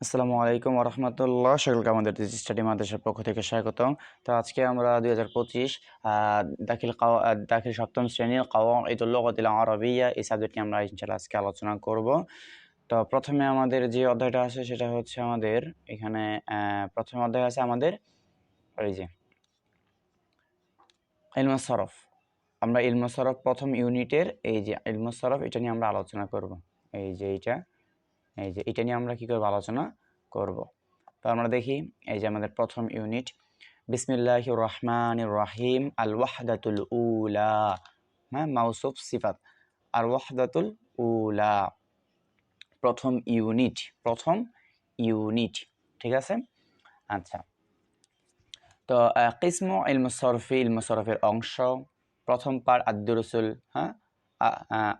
আসসালামু আলাইকুম রহমতুল্লাহ সকলকে আমাদের স্টাডি মাদ্রাসার পক্ষ থেকে স্বাগত তো আজকে আমরা দুই হাজার পঁচিশ দাখিল দাখিল সপ্তম শ্রেণির কাওয়াইদুল্লাহ আরবিয়া এই সাবজেক্টটি আমরা ইনশাল্লাহ আজকে আলোচনা করব। তো প্রথমে আমাদের যে অধ্যায়টা আছে সেটা হচ্ছে আমাদের এখানে প্রথম অধ্যায় আছে আমাদের এই যে ইলমা সরফ আমরা ইলমা সরফ প্রথম ইউনিটের এই যে ইলমা সরফ এটা নিয়ে আমরা আলোচনা করব। এই যে এইটা। এই যে এটা নিয়ে আমরা কি করব? আলোচনা করব। তো আমরা দেখি, এই যে আমাদের প্রথম ইউনিট বিসমিল্লাহ রহমান রাহিম আল ওয়াহদাতুল উলা হ্যাঁ মাউসুফ সিফাত। আর ওয়াহদাতুল উলা, প্রথম ইউনিট প্রথম ইউনিট ঠিক আছে? আচ্ছা। তো কিসমু ইলমুসরফি, ইলমুসরফের অংশ, প্রথম পার আদ্দরসুল হ্যাঁ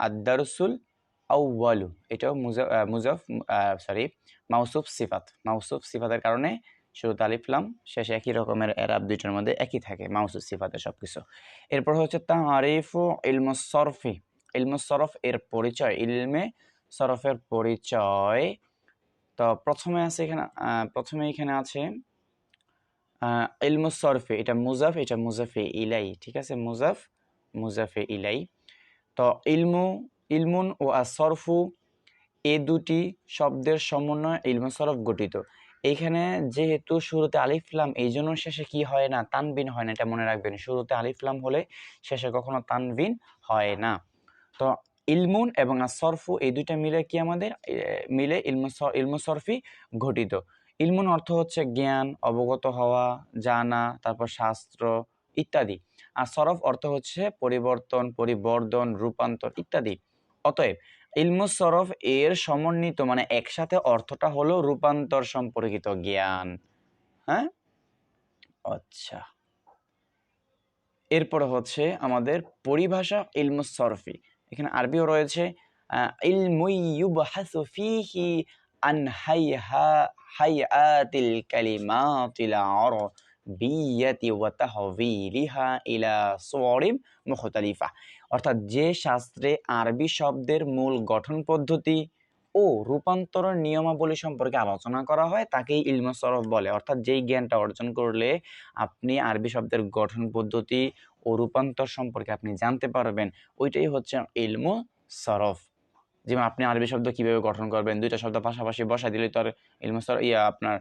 আদ্দারসুল আউ্বালু এটাও মুজা- মুজফ সরি মাউসুফ সিফাত। মাউসুফ সিফাতের কারণে শুরুতে আলিফলাম শেষে একই রকমের এরাব দুইটার মধ্যে একই থাকে, মাউসুফ সিফাতের সব কিছু এরপর হচ্ছে তারিফু ইলমুসরফি ইলমুসরফ এর পরিচয়, ইলমে সরফের পরিচয়। তো প্রথমে আছে এখানে প্রথমে এখানে আছে ইলমুস সরফে, এটা মুজাফ, এটা মুজাফে ইলাই, ঠিক আছে? মুজাফ, মুজাফে ইলাই। তো ইলমু ইলমুন ও আসরফু এ দুটি শব্দের সমন্বয়ে ইলমু সরফ গঠিত। এইখানে যেহেতু শুরুতে আলিফলাম এই জন্য শেষে কি হয় না, তানবিন হয় না, এটা মনে রাখবেন। শুরুতে আলিফলাম হলে শেষে কখনো তানবিন হয় না। তো ইলমুন এবং আসরফু এই দুইটা মিলে কি আমাদের? মিলে ইলমু সর- ইলমু সরফি ঘটিত ইলমুন অর্থ হচ্ছে জ্ঞান, অবগত হওয়া, জানা, তারপর শাস্ত্র ইত্যাদি। আর সরফ অর্থ হচ্ছে পরিবর্তন, পরিবর্ধন, রূপান্তর ইত্যাদি। অতএব ইলমু সরফ এর সমন্বিত মানে একসাথে অর্থটা হলো রূপান্তর সম্পর্কিত জ্ঞান। হ্যাঁ? আচ্ছা। এরপরে হচ্ছে আমাদের পরিভাষা ইলমু সরফি এখানে আরবিও রয়েছে আহ, ইলমু ইউবহাসু ফিহি আন হাইহা হাইআতিল কালিমাতিল আরবিয়াতি ওয়া তাহওয়িলিহা ইলা অর্থাৎ যে শাস্ত্রে আরবি শব্দের মূল গঠন পদ্ধতি ও রূপান্তরের নিয়মাবলী সম্পর্কে আলোচনা করা হয়, তাকেই ইলমু সরফ বলে। অর্থাৎ যেই জ্ঞানটা অর্জন করলে আপনি আরবি শব্দের গঠন পদ্ধতি ও রূপান্তর সম্পর্কে আপনি জানতে পারবেন, ওইটাই হচ্ছে ইলমু সরফ। যেমন আপনি আরবি শব্দ কীভাবে গঠন করবেন, দুইটা শব্দ পাশাপাশি বসা দিলে তো আর ইলমু সর ইয়া আপনার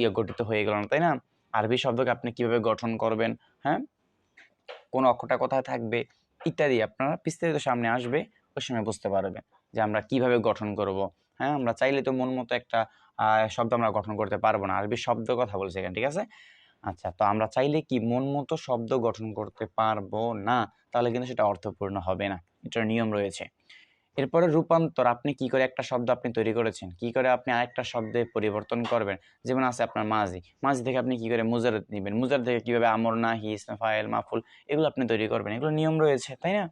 ইয়া গঠিত হয়ে গেল না, তাই না? আরবি শব্দকে আপনি কীভাবে গঠন করবেন হ্যাঁ? কোন অক্ষরটা কোথায় থাকবে? ইত্যাদি আপনারা বিস্তারিত সামনে আসবে, ওই সময় বুঝতে পারবেন যে আমরা কীভাবে গঠন করব। হ্যাঁ আমরা চাইলে তো মন মতো একটা শব্দ আমরা গঠন করতে পারব না। আরবি শব্দ কথা বলছি এখানে, ঠিক আছে? আচ্ছা তো আমরা চাইলে কি মন মতো শব্দ গঠন করতে পারব না? তাহলে কিন্তু সেটা অর্থপূর্ণ হবে না। এটার নিয়ম রয়েছে। এরপরে রূপান্তর, আপনি কি করে একটা শব্দ আপনি তৈরি করেছেন? কি করে আপনি আরেকটা শব্দে পরিবর্তন করবেন? যেমন আছে আপনার মাঝি। মাঝি থেকে আপনি কি করে মুজার নেবেন? মুজার থেকে কীভাবে আমর, নাহি ইসমাফাইল মাফুল এগুলো আপনি তৈরি করবেন। এগুলো নিয়ম রয়েছে, তাই না?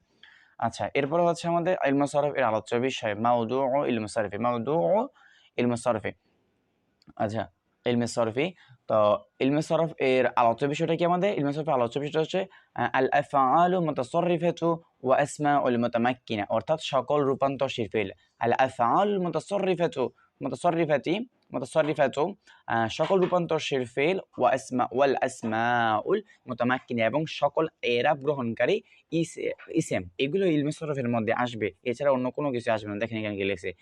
আচ্ছা এরপরে হচ্ছে আমাদের ইলমা সরফ এর আলোচ্য বিষয়, মাউদু ও ইলমা সরফি। মাউদু ও ইলমা সরফি। আচ্ছা ইলমে সরফি। তো ইলমে সরফ এর আলোচ্য বিষয়টা কি আমাদের? ইলমে সরফের আলোচ্য বিষয়টা হচ্ছে আল আফআলু মুতাসাররিফাতু ওয়া আসমাউল মুতামাক্কিনা। অর্থাৎ সকল রূপান্তরশীল ফিল। আল আফআল মুতাসাররিফাতু, মুতাসাররিফাতি মুতাসাররিফাতু সকল রূপান্তরশীল ফিল ওয়া আসমা, ওয়াল আসমাউল মুতামাক্কিনা এবং সকল এরাব গ্রহণকারী ইস- ইসেম। এগুলো ইলমে সরফের মধ্যে আসবে। এছাড়া অন্য কোনো কিছু আসবে না। দেখেন এখানে কি লিখছে।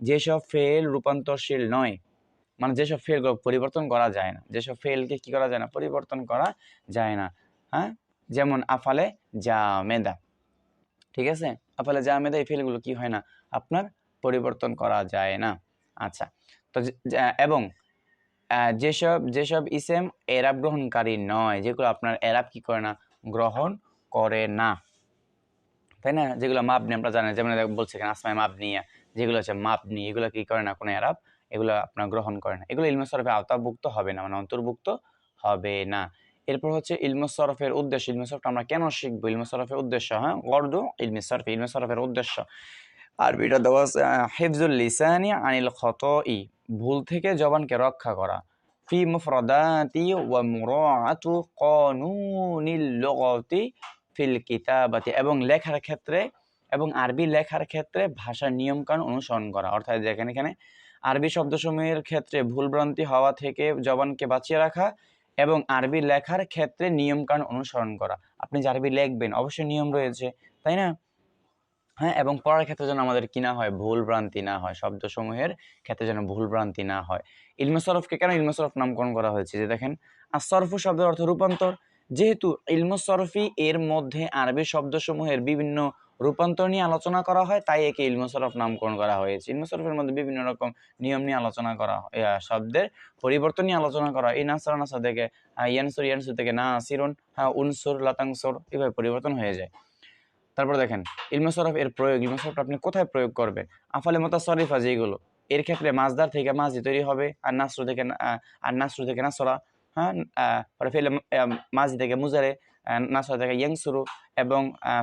যেসব ফেল রূপান্তরশীল নয় মানে যেসব ফেলগুলো পরিবর্তন করা যায় না, যেসব ফেলকে কি করা যায় না, পরিবর্তন করা যায় না হ্যাঁ? যেমন আফালে জামেদা ঠিক আছে? আফালে জামেদা এই ফেলগুলো কি হয় না? আপনার পরিবর্তন করা যায় না। আচ্ছা তো যে- যে- এবং যেসব যেসব ইসেম এরাব গ্রহণকারী নয়, যেগুলো আপনার এরাব কি করে না? গ্রহণ করে না। তাই না? যেগুলো মাপনি, আমরা জানি, যেমন বলছে এখানে আসমায় মাপনিয়া যেগুলো হচ্ছে মাপনি, এগুলো কি করে না? কোনো এরাব এগুলো আপনার গ্রহণ করে না। এগুলো ইলমে সরফে আওতাভুক্ত হবে না মানে অন্তর্ভুক্ত হবে না। এরপর হচ্ছে ইলমে সরফের উদ্দেশ্য। ইলমে সরফটা আমরা কেন শিখব? ইলমে সরফের উদ্দেশ্য হ্যাঁ? গর্দ, ইলমে সরফে, ইলমে সরফের উদ্দেশ্য। আরবিটা দেওয়া আছে হিফজুল লিসানি আনিল খতই, ভুল থেকে জবানকে রক্ষা করা। ফি মুফরাদাতি ওয়া মুরাআতু কানুনিল লুগাতি ফিল কিতাবাতি। এবং লেখার ক্ষেত্রে, এবং আরবি লেখার ক্ষেত্রে ভাষার নিয়মকানুন অনুসরণ করা। অর্থাৎ যেখানে এখানে আরবি শব্দসমূহের ক্ষেত্রে ভুলভ্রান্তি হওয়া থেকে জবানকে বাঁচিয়ে রাখা এবং আরবি লেখার ক্ষেত্রে নিয়মকানুন অনুসরণ করা। আপনি যে আরবি লিখবেন, অবশ্যই নিয়ম রয়েছে, তাই না? হ্যাঁ এবং পড়ার ক্ষেত্রে যেন আমাদের কি না হয় ভুল ভ্রান্তি না হয়, শব্দসমূহের ক্ষেত্রে যেন ভুল ভ্রান্তি না হয়। ইলমে সরফকে কেন ইলমে সরফ নামকরণ করা হয়েছে? যে দেখেন আর সরফু শব্দের অর্থ রূপান্তর। যেহেতু ইলমে সরফি এর মধ্যে আরবি শব্দসমূহের বিভিন্ন রূপান্তর নিয়ে আলোচনা করা হয়, তাই একে ইলমে সরফ নামকরণ করা হয়েছে। ইলমে সরফের মধ্যে বিভিন্ন রকম নিয়ম নিয়ে আলোচনা করা শব্দের পরিবর্তন নিয়ে আলোচনা করা। এই নাসরা নাসা থেকে ইয়ানসুর ইয়ানসুর থেকে না আসিরুন হ্যাঁ উনসুর, লাতাংসুর এভাবে পরিবর্তন হয়ে যায়। তারপর দেখেন, ইলমে সরফ এর প্রয়োগ, ইলমে সরফ আপনি কোথায় প্রয়োগ করবেন? আফালে মতা সরিফা যেগুলো এর ক্ষেত্রে মাছদার থেকে মাঝি তৈরি হবে, আর নাসরু থেকে আর নাসরু থেকে নাসরা হ্যাঁ পরে ফেলে মাঝি থেকে মুজারে নাসরা থেকে ইয়াংসুরু এবং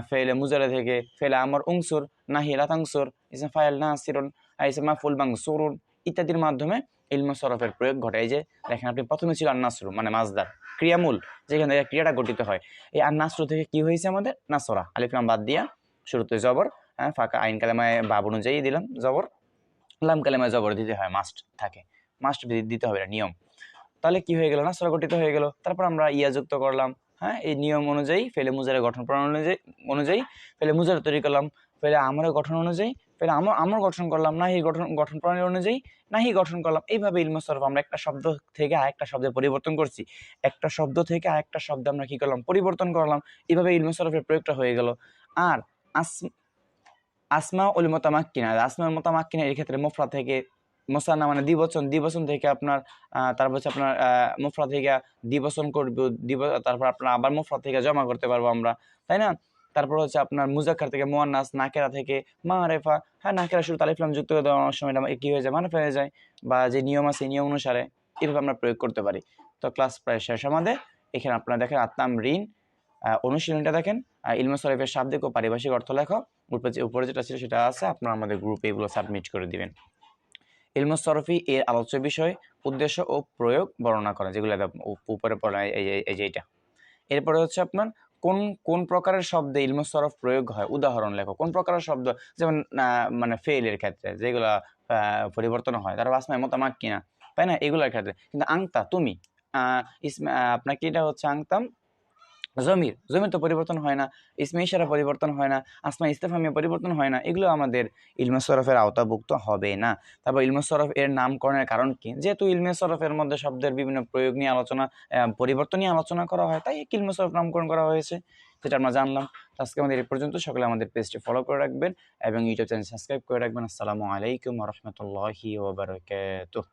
ফেলে মুজারে থেকে ফেলে আমর উংসুর, নাহি লাতাংসুর ইসে ফাইল নাসিরুন ইসে মাফুল বাং সুরুন ইত্যাদির মাধ্যমে ইলম সরফের প্রয়োগ ঘটে। যে দেখেন আপনি প্রথমে ছিল আর নাসরু মানে মাছদার ক্রিয়ামূল, যেখান থেকে ক্রিয়াটা গঠিত হয়। এই আর নাসরু থেকে কি হয়েছে আমাদের? নাসরা আলিফলাম বাদ দিয়া শুরুতে জবর হ্যাঁ ফাঁকা আইন কালেমায় বাব অনুযায়ী দিলাম, জবর। লাম কালেমায় জবর দিতে হয় মাস্ট থাকে। মাস্ট দিতে হবে নিয়ম। তাহলে কি হয়ে গেল? নাসরা গঠিত হয়ে গেল। তারপর আমরা ইয়া যুক্ত করলাম হ্যাঁ এই নিয়ম অনুযায়ী ফেলে মুজারের গঠন প্রণালী অনুযায়ী অনুযায়ী ফেলে মুজার তৈরি করলাম, ফেলে আমরের গঠন অনুযায়ী, ফেলে আমর আমর গঠন করলাম নাহি গঠন গঠন প্রণালী অনুযায়ী নাহি গঠন করলাম। এইভাবে ইলমে সরফ আমরা একটা শব্দ থেকে আরেকটা শব্দে পরিবর্তন করছি। একটা শব্দ থেকে আরেকটা শব্দ আমরা কি করলাম? পরিবর্তন করলাম। এইভাবে ইলমে সরফের প্রয়োগটা হয়ে গেল। আর আস, আসমা উল মোতামাক্কিনা আসমা উল মোতামাক্কিনা এর ক্ষেত্রে মোফরা থেকে মোসানা মানে দ্বিবচন দ্বিবচন থেকে আপনার তারপর হচ্ছে আপনার মোফরা থেকে দ্বিবচন করব, দ্বিব, তারপর আপনার আবার মোফরা থেকে জমা করতে পারব আমরা, তাই না? তারপর হচ্ছে আপনার মুজাক্কার থেকে মোয়ান্নাস, নাকেরা থেকে মারেফা হ্যাঁ নাকেরা শুরু তালিফলাম যুক্ত করে দেওয়ার সময় কি হয়ে যায়? মারেফা হয়ে যায় বা যে নিয়ম আছে, নিয়ম অনুসারে এভাবে আমরা প্রয়োগ করতে পারি। তো ক্লাস প্রায় শেষ আমাদের, এখানে আপনারা দেখেন আত্মাম ঋণ অনুশীলনটা দেখেন ইলমা শরীফের শাব্দিক ও পারিভাষিক অর্থ লেখো, উপরে যে- উপরে যেটা ছিল সেটা আছে, আপনারা আমাদের গ্রুপে এগুলো সাবমিট করে দিবেন। ইলমুস সরফি এর আলোচ্য বিষয় উদ্দেশ্য ও প্রয়োগ বর্ণনা করা যেগুলো উপরে পড়া এই এরপরে হচ্ছে আপনার কোন কোন প্রকারের শব্দে ইলমুস সরফ প্রয়োগ হয়? উদাহরণ লেখো কোন প্রকারের শব্দ? যেমন মানে ফেইলের ক্ষেত্রে যেগুলো পরিবর্তন হয় তার বাসমায় মতামাক কিনা তাই না? এগুলোর ক্ষেত্রে। কিন্তু আংতা তুমি আহ, ইসমা আপনার কি এটা হচ্ছে আংতাম? জমির জমির তো পরিবর্তন হয় না ইসমে ইশারা পরিবর্তন হয় না, আসমা ইস্তেফামিয়া পরিবর্তন হয় না, এগুলো আমাদের ইলমে সরফের আওতাভুক্ত হবে না। তারপর ইলমে সরফ এর নামকরণের কারণ কি? যেহেতু ইলমে সরফের মধ্যে শব্দের বিভিন্ন প্রয়োগ নিয়ে আলোচনা পরিবর্তন নিয়ে আলোচনা করা হয়, তাই ইলমে সরফ নামকরণ করা হয়েছে। সেটা আমরা জানলাম। আজকে আমাদের এই পর্যন্ত। সকলে আমাদের পেজটি ফলো করে রাখবেন এবং ইউটিউব চ্যানেল সাবস্ক্রাইব করে রাখবেন। আসসালামু আলাইকুম রহমতুল্লাহি ওবরাকাতুহ